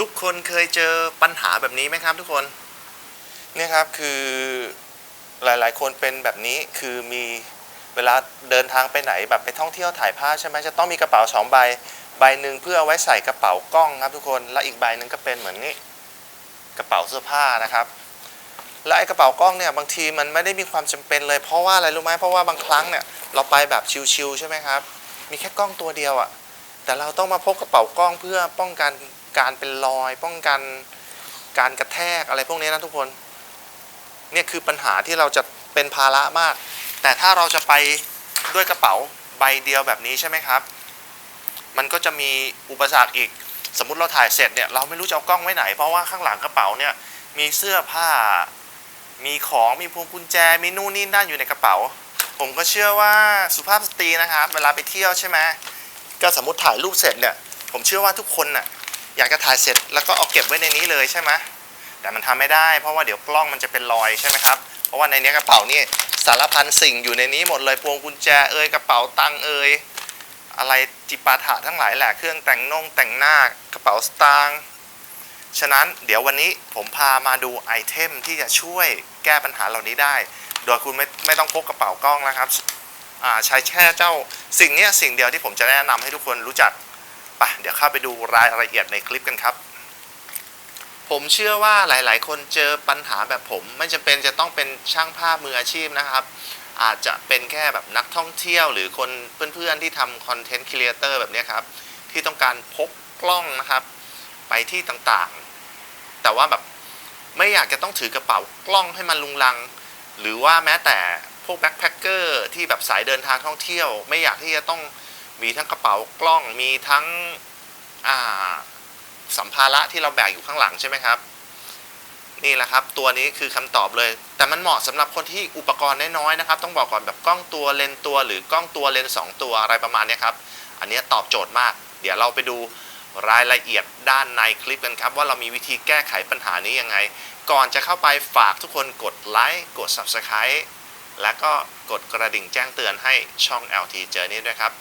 ทุกคนเคยเจอปัญหาแบบนี้ไหมครับทุกคน เนี่ยครับคือหลายๆ คนเป็นแบบนี้คือมีเวลาเดินทางไปไหนแบบไปท่องเที่ยวถ่ายภาพใช่ไหมจะต้องมีกระเป๋าสองใบใบหนึ่งเพื่อเอาไว้ใส่กระเป๋ากล้องครับทุกคนและอีกใบหนึ่งก็เป็นเหมือนนี่กระเป๋าเสื้อผ้านะครับ และไอ้กระเป๋ากล้องเนี่ยบางทีมันไม่ได้มีความจำเป็นเลย เพราะว่าอะไรรู้ไหมเพราะว่าบางครั้งเนี่ยเราไปแบบชิลๆใช่ไหมครับ มีแค่กล้องตัวเดียวอะ่ะแต่เราต้องมาพกกระเป๋ากล้องเพื่อป้องกัน การเป็นรอย ป้องกันการกระแทกอะไรพวกนี้นะทุกคนเนี่ยคือปัญหาที่เราจะเป็นภาระมาก แต่ถ้าเราจะไปด้วยกระเป๋าใบเดียวแบบนี้ใช่ไหมครับ มันก็จะมีอุปสรรคอีก สมมติเราถ่ายเสร็จเนี่ยเราไม่รู้จะเอากล้องไว้ไหน เพราะว่าข้างหลังกระเป๋าเนี่ยมีเสื้อผ้า มีของมีพวงกุญแจ มีนู่นนี่นั่นอยู่ในกระเป๋า ผมก็เชื่อว่าสุภาพสตรีนะครับ เวลาไปเที่ยวใช่ไหมก็สมมติถ่ายรูปเสร็จเนี่ยผมเชื่อว่าทุกคนน่ะ อยากจะถ่ายเสร็จแล้วก็เอาเก็บไว้ในนี้เลยใช่ไหมแต่มันทำไม่ได้เพราะว่าเดี๋ยวกล้องมันจะเป็นรอยใช่ไหมครับ เพราะว่าในนี้กระเป๋านี่สารพันสิ่งอยู่ในนี้หมดเลยพวงกุญแจเอ่ยกระเป๋าตังเอ่ยอะไรจิปาถะทั้งหลายแหละเครื่องแต่งนงแต่งหน้ากระเป๋าสตางค์ฉะนั้นเดี๋ยววันนี้ผมพามาดูไอเทมที่จะช่วยแก้ปัญหาเหล่านี้ได้ โดยคุณไม่ไม่ต้องพกกระเป๋ากล้องนะครับอ่าใช้แค่เจ้าสิ่งนี้สิ่งเดียวที่ผมจะแนะนำให้ทุกคนรู้จัก ไปเดี๋ยวเข้าไปดูรายละเอียดในคลิปกันครับ ผมเชื่อว่าหลาย ๆ คนเจอปัญหาแบบผม ไม่จำเป็นจะต้องเป็นช่างภาพมืออาชีพนะครับ อาจจะเป็นแค่แบบนักท่องเที่ยว หรือคนเพื่อน ๆ ที่ทำคอนเทนต์ครีเอเตอร์แบบนี้ครับ ที่ต้องการพกกล้องนะครับ ไปที่ต่างๆ แต่ว่าแบบไม่อยากจะต้องถือกระเป๋ากล้องให้มันลุงลัง หรือว่าแม้แต่พวกแบ็คแพคเกอร์ที่แบบสายเดินทางท่องเที่ยว ไม่อยากที่จะต้อง มีทั้งกระเป๋ากล้อง มีทั้งสัมภาระที่เราแบกอยู่ข้างหลังใช่ไหมครับ นี่แหละครับ ตัวนี้คือคำตอบเลย แต่มันเหมาะสำหรับคนที่อุปกรณ์น้อยๆนะครับ ต้องบอกก่อนแบบกล้องตัวเลนตัว หรือกล้องตัวเลนสองตัวอะไรประมาณนี้ครับ อันนี้ตอบโจทย์มาก เดี๋ยวเราไปดูรายละเอียดด้านในคลิปกันครับ ว่าเรามีวิธีแก้ไขปัญหานี้ยังไง ก่อนจะเข้าไปฝากทุกคนกดไลค์กด Subscribe และก็กดกระดิ่งแจ้งเตือนให้ช่อง LT Journey ด้วยครับ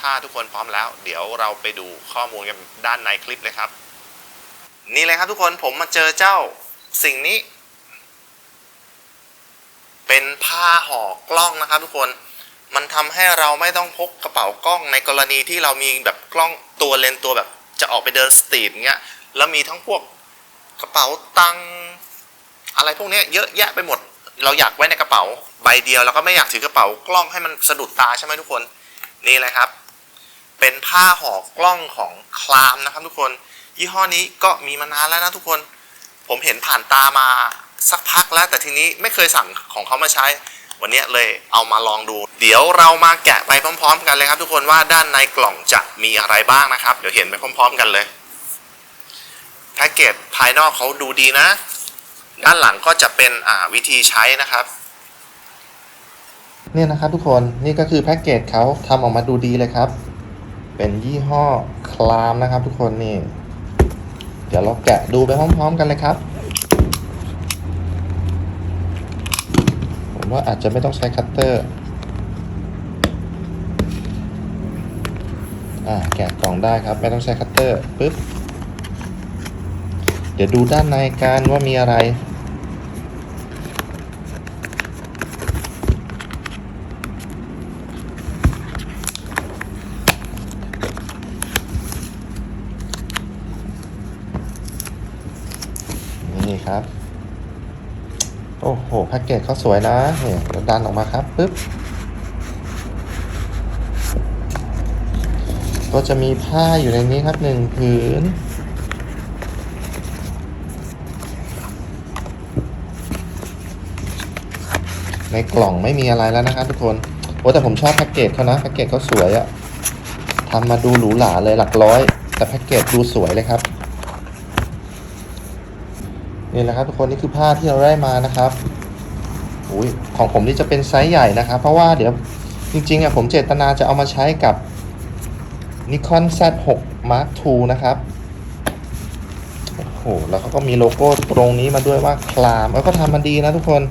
ถ้าทุกคนพร้อมแล้ว เดี๋ยวเราไปดูข้อมูลกันด้านในคลิปเลยครับ นี่เลยครับทุกคนผมมาเจอเจ้าสิ่งนี้ เป็นผ้าห่อกล้องนะครับทุกคนมันทำให้เราไม่ต้องพกกระเป๋ากล้องในกรณีที่เรามีแบบกล้องตัวเลนตัวแบบ จะออกไปเดินสตรีทเงี้ยแล้วมีทั้งพวกกระเป๋าตังอะไรพวกนี้เยอะแยะไปหมด เราอยากไว้ในกระเป๋าใบเดียวแล้วก็ไม่อยากถือกระเป๋ากล้องให้มันสะดุดตาใช่ไหมทุกคน นี่เลยครับ เป็นผ้าห่อกล้องของคลามนะครับทุกคน ยี่ห้อนี้ก็มีมานานแล้วนะทุกคน ผมเห็นผ่านตามาสักพักแล้ว แต่ทีนี้ไม่เคยสั่งของเขามาใช้ วันนี้เลยเอามาลองดู เดี๋ยวเรามาแกะไปพร้อม ๆ กันเลยครับทุกคนว่าด้านในกล่องจะมีอะไรบ้างนะครับ เดี๋ยวเห็นไปพร้อม ๆ กันเลยแพ็กเกจภายนอกเขาดูดีนะ ด้านหลังก็จะเป็นวิธีใช้นะครับเนี่ยนะครับทุกคนนี่ก็คือแพ็กเกจเขาทำออกมาดูดีเลยครับ เป็นยี่ห้อคลามนะครับทุกคนนี่ เดี๋ยวเราแกะดูไปพร้อมๆกันเลยครับ ผมว่าอาจจะไม่ต้องใช้คัตเตอร์อ่าแกะกล่องได้ครับ ไม่ต้องใช้คัตเตอร์ปึ๊บ เดี๋ยวดูด้านในกันว่ามีอะไร นี่ครับ โอ้โหแพ็กเกจเขาสวยนะเนี่ยเราดันออกมาครับปึ๊บก็จะมีผ้าอยู่ในนี้ครับหนึ่งผืนในกล่องไม่มีอะไรแล้วนะครับทุกคนโอ้แต่ผมชอบแพ็กเกจเขานะแพ็กเกจเขาสวยอะทำมาดูหรูหราเลยหลักร้อย แต่แพ็กเกจดูสวยเลยครับ นี่แหละครับทุกคนนี่คือผ้าที่เราได้มานะครับอุ้ยของผมนี่จะเป็นไซส์ใหญ่นะครับ เพราะว่าเดี๋ยวจริงๆอะผมเจตนาจะเอามาใช้กับ Nikon Z6 Mark II นะครับโอ้โหแล้วเขาก็มีโลโก้ตรงนี้มาด้วยว่าคลามแล้วก็ทำมันดีนะทุกคน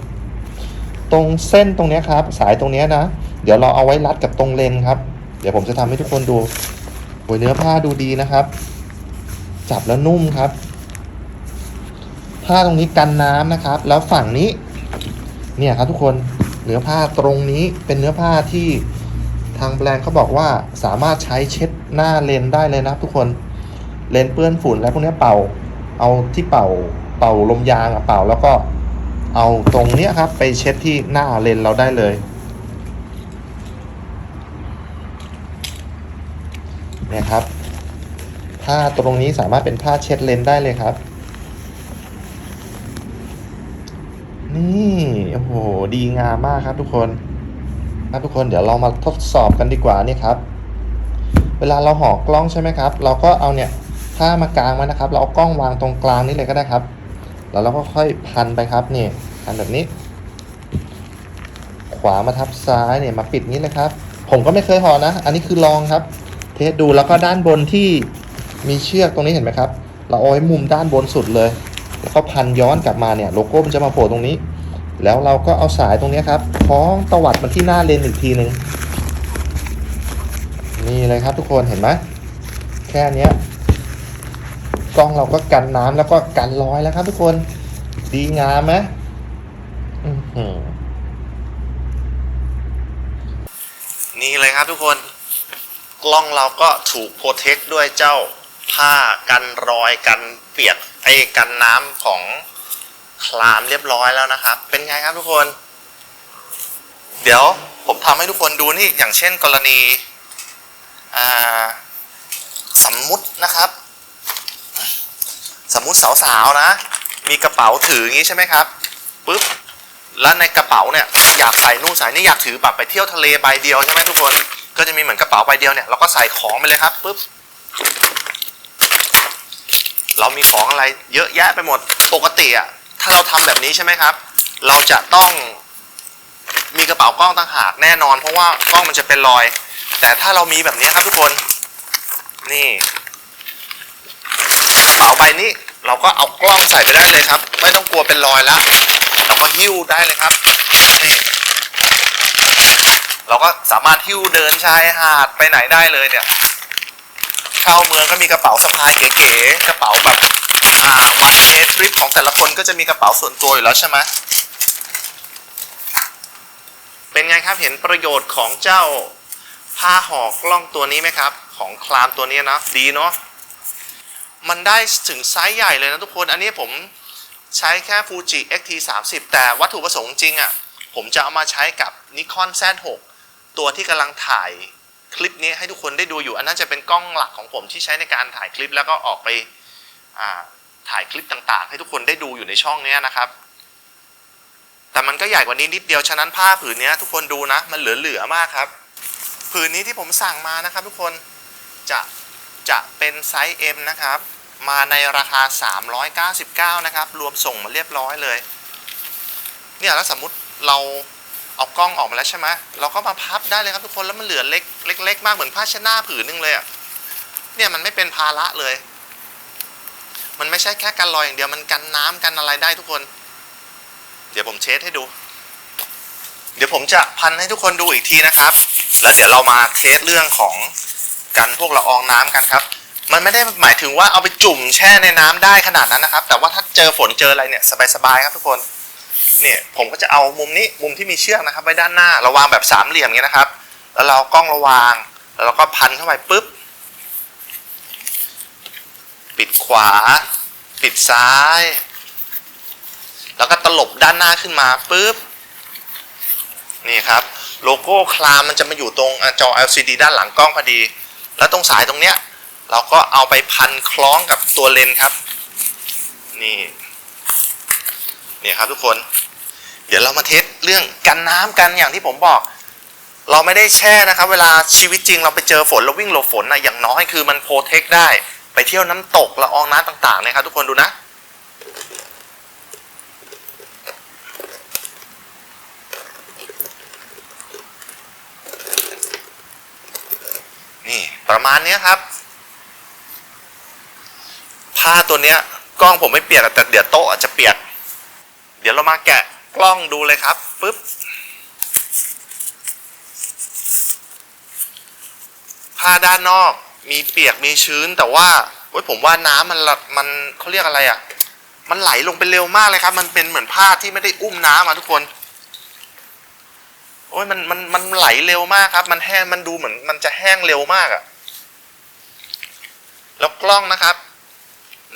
ตรงเส้นตรงนี้ครับ สายตรงนี้นะ เดี๋ยวเราเอาไว้รัดกับตรงเลนครับ เดี๋ยวผมจะทำให้ทุกคนดูโอ้ยเนื้อผ้าดูดีนะครับ จับแล้วนุ่มครับ ผ้าตรงนี้กันน้ำนะครับ แล้วฝั่งนี้ เนี่ยครับทุกคนเนื้อผ้าตรงนี้เป็นเนื้อผ้าที่ทางแบรนด์เขาบอกว่าสามารถใช้เช็ดหน้าเลนได้เลยนะทุกคนเลนเปื้อนฝุ่นแล้วพวกนี้เป่า เอาที่เป่าเป่าลมยางอะเป่าแล้วก็เอาตรงเนี้ยครับ ไปเช็ดที่หน้าเลนเราได้เลยเนี่ยครับผ้าตรงนี้สามารถเป็นผ้าเช็ดเลนได้เลยครับ นี่โอ้โหดีงามมากครับทุกคนครับทุกคนเดี๋ยวเรามาทดสอบกันดีกว่านี่ครับ เวลาเราห่อกล้องใช่ไหมครับ เราก็เอาเนี่ยผ้ามากางไว้นะครับ เราเอากล้องวางตรงกลางนี่เลยก็ได้ครับ แล้วเราก็ค่อยพันไปครับนี่พันแบบนี้ ขวามาทับซ้ายเนี่ยมาปิดนี้เลยครับ ผมก็ไม่เคยห่อนะ อันนี้คือลองครับ เทสดูแล้วก็ด้านบนที่มีเชือกตรงนี้เห็นไหมครับ เราเอาไว้มุมด้านบนสุดเลย แล้วก็พันย้อนกลับมาเนี่ยโลโก้มันจะมาโผล่ตรงนี้ แล้วเราก็เอาสายตรงนี้ครับคล้องตวัดมันที่หน้าเลนอีกทีหนึ่งนี่เลยครับทุกคนเห็นไหมแค่เนี้ยกล้องเราก็กันน้ำแล้วก็กันรอยแล้วครับทุกคนดีงามไหมอือหือนี่เลยครับทุกคน กล้องเราก็ถูกโปรเทคด้วยเจ้าผ้ากันรอยกันเปียก ไอ้กันน้ำของคลามเรียบร้อยแล้วนะครับ เป็นไงครับทุกคน เดี๋ยวผมทำให้ทุกคนดูนี่อย่างเช่นกรณีสมมุตินะครับ สมมุติสาวๆนะ มีกระเป๋าถืออย่างนี้ใช่ไหมครับปุ๊บแล้วในกระเป๋าเนี่ยอยากใส่นู่นใส่นี่อยากถือแบบไปเที่ยวทะเลใบเดียวใช่ไหมทุกคน ก็จะมีเหมือนกระเป๋าใบเดียวเนี่ยเราก็ใส่ของไปเลยครับปุ๊บ เรามีของอะไรเยอะแยะไปหมดปกติอะถ้าเราทำแบบนี้ใช่ไหมครับ เราจะต้องมีกระเป๋ากล้องต่างหากแน่นอน เพราะว่ากล้องมันจะเป็นรอย แต่ถ้าเรามีแบบนี้ครับทุกคนนี่กระเป๋าใบนี้ เราก็เอากล้องใส่ไปได้เลยครับ ไม่ต้องกลัวเป็นรอยแล้วเราก็หิ้วได้เลยครับนี่เราก็สามารถหิ้วเดินชายหาดไปไหนได้เลยเนี่ย เข้าเมืองก็มีกระเป๋าสะพายเก๋ๆกระเป๋าแบบอ่าวันเดย์ทริปของแต่ละคนก็จะมีกระเป๋าส่วนตัวอยู่แล้วใช่ไหมเป็นไงครับเห็นประโยชน์ของเจ้าผ้าห่อกล้องตัวนี้ไหมครับ ของคลามตัวนี้นะดีเนาะมันได้ถึงไซส์ใหญ่เลยนะทุกคนอันนี้ผมใช้แค่ Fuji XT 3 0แต่วัตถุประสงค์จริงอะ่ะผมจะเอามาใช้กับ Nikon Z6 ตัวที่กำลังถ่าย คลิปนี้ให้ทุกคนได้ดูอยู่ อันนั้นจะเป็นกล้องหลักของผมที่ใช้ในการถ่ายคลิปแล้วก็ออกไปถ่ายคลิปต่างๆ ให้ทุกคนได้ดูอยู่ในช่องนี้นะครับ แต่มันก็ใหญ่กว่านี้นิดเดียวฉะนั้นผ้าผืนนี้ทุกคนดูนะ มันเหลือๆมากครับ ผืนนี้ที่ผมสั่งมานะครับ ทุกคนจะจะเป็นไซส์ M นะครับ มาในราคา 399 นะครับ รวมส่งมาเรียบร้อยเลย เนี่ยแล้วสมมุติเรา เอากล้องออกมาแล้วใช่ไหมเราก็มาพับได้เลยครับทุกคนแล้วมันเหลือเล็กเล็ก ๆ มากเหมือนผ้าเช็ดหน้าผืนนึงเลยอะเนี่ยมันไม่เป็นภาระเลย มันไม่ใช่แค่กันรอยอย่างเดียวมันกันน้ำกันอะไรได้ทุกคน เดี๋ยวผมเช็ดให้ดู เดี๋ยวผมจะพันให้ทุกคนดูอีกทีนะครับ แล้วเดี๋ยวเรามาเทสเรื่องของกันพวกละอองน้ำกันครับ มันไม่ได้หมายถึงว่าเอาไปจุ่มแช่ในน้ำได้ขนาดนั้นนะครับ แต่ว่าถ้าเจอฝนเจออะไรเนี่ยสบายๆครับทุกคน เนี่ยผมก็จะเอามุมนี้มุมที่มีเชือกนะครับไว้ด้านหน้าเราวางแบบสามเหลี่ยมอย่างนี้ยนะครับ แล้วเรากล้องระวางแล้วเราก็พันเข้าไปปุ๊บ ปิดขวา ปิดซ้าย แล้วก็ตลบด้านหน้าขึ้นมาปุ๊บนี่ครับโลโก้คลามมันจะมาอยู่ตรงจอ LCD ด้านหลังกล้องพอดี แล้วตรงสายตรงเนี้ยเราก็เอาไปพันคล้องกับตัวเลนครับ นี่ เนี่ยครับทุกคน เดี๋ยวเรามาเทสเรื่องกันน้ำกันอย่างที่ผมบอก เราไม่ได้แช่นะครับ เวลาชีวิตจริงเราไปเจอฝนเราวิ่งหลบฝนนะอย่างน้อยคือมันโปรเทคได้ ไปเที่ยวน้ำตกละอองน้ำต่างๆนะครับ ทุกคนดูนะนี่ประมาณนี้ครับ ผ้าตัวเนี้ยกล้องผมไม่เปียกแต่เดี๋ยวโต๊ะอาจจะเปียก เดี๋ยวเรามาแกะ กล้องดูเลยครับปึ๊บผ้าด้านนอกมีเปียกมีชื้นแต่ว่าโอ้ยผมว่าน้ำมันมันเขาเรียกอะไรอะ่ะ มันไหลลงไปเร็วมากเลยครับ มันเป็นเหมือนผ้าที่ไม่ได้อุ้มน้ำมาทุกคนโอ้ยมันมันมันไหลเร็วมากครับ มันแห้งมันดูเหมือนมันจะแห้งเร็วมากอะแล้วกล้องนะครับ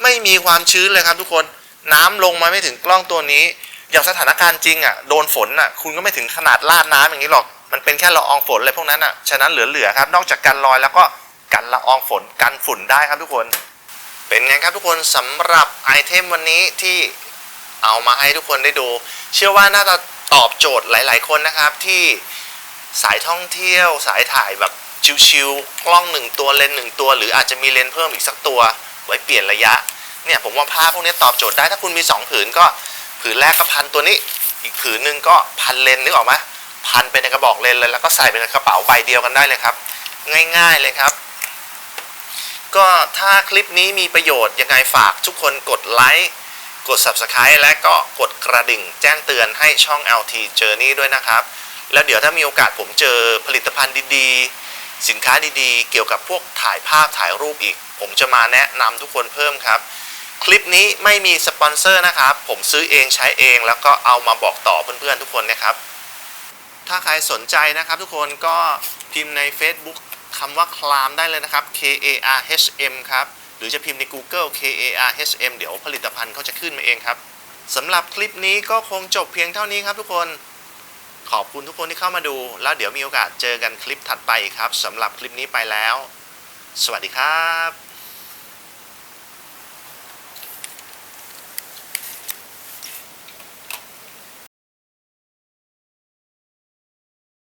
ไม่มีความชื้นเลยครับทุกคนน้ำลงมาไม่ถึงกล้องตัวนี้ อย่างสถานการณ์จริงอะโดนฝนอะคุณก็ไม่ถึงขนาดลาดน้ำอย่างนี้หรอก มันเป็นแค่ละอองฝนอะไรพวกนั้นอะฉะนั้นเหลือๆครับ นอกจากกันรอยแล้วก็กันละอองฝนกันฝุ่นได้ครับทุกคน เป็นไงครับทุกคนสำหรับไอเทมวันนี้ที่เอามาให้ทุกคนได้ดู เชื่อว่าน่าจะตอบโจทย์หลาย ๆ คนนะครับที่สายท่องเที่ยวสายถ่ายแบบชิวๆกล้องหนึ่งตัวเลนหนึ่งตัว หรืออาจจะมีเลนเพิ่มอีกสักตัว ไว้เปลี่ยนระยะเนี่ยผมว่าผ้าพวกนี้ตอบโจทย์ได้ถ้าคุณมี 2 ผืนก็ ผืนแรกก็พันตัวนี้ อีกผืนหนึ่งก็พันเลนนึกออกไหมพันเป็นในกระบอกเลนเลยแล้วก็ใส่เป็นกระเป๋าใบเดียวกันได้เลยครับ ง่ายๆเลยครับ ก็ถ้าคลิปนี้มีประโยชน์ยังไงฝากทุกคนกดไลค์กด Subscribe และก็กดกระดิ่งแจ้งเตือนให้ช่อง LT Journey ด้วยนะครับ แล้วเดี๋ยวถ้ามีโอกาสผมเจอผลิตภัณฑ์ดีๆ สินค้าดีๆ เกี่ยวกับพวกถ่ายภาพถ่ายรูปอีก ผมจะมาแนะนำทุกคนเพิ่มครับ คลิปนี้ไม่มีสปอนเซอร์นะครับ ผมซื้อเองใช้เองแล้วก็เอามาบอกต่อเพื่อนๆทุกคนนะครับ ถ้าใครสนใจนะครับ ทุกคนก็พิมพ์ใน Facebook คำว่าคลามได้เลยนะครับ K A R H M ครับ หรือจะพิมพ์ใน Google K A R H M เดี๋ยวผลิตภัณฑ์เขาจะขึ้นมาเองครับสำหรับคลิปนี้ก็คงจบเพียงเท่านี้ครับทุกคน ขอบคุณทุกคนที่เข้ามาดู แล้วเดี๋ยวมีโอกาสเจอกันคลิปถัดไปครับสำหรับคลิปนี้ไปแล้ว สวัสดีครับ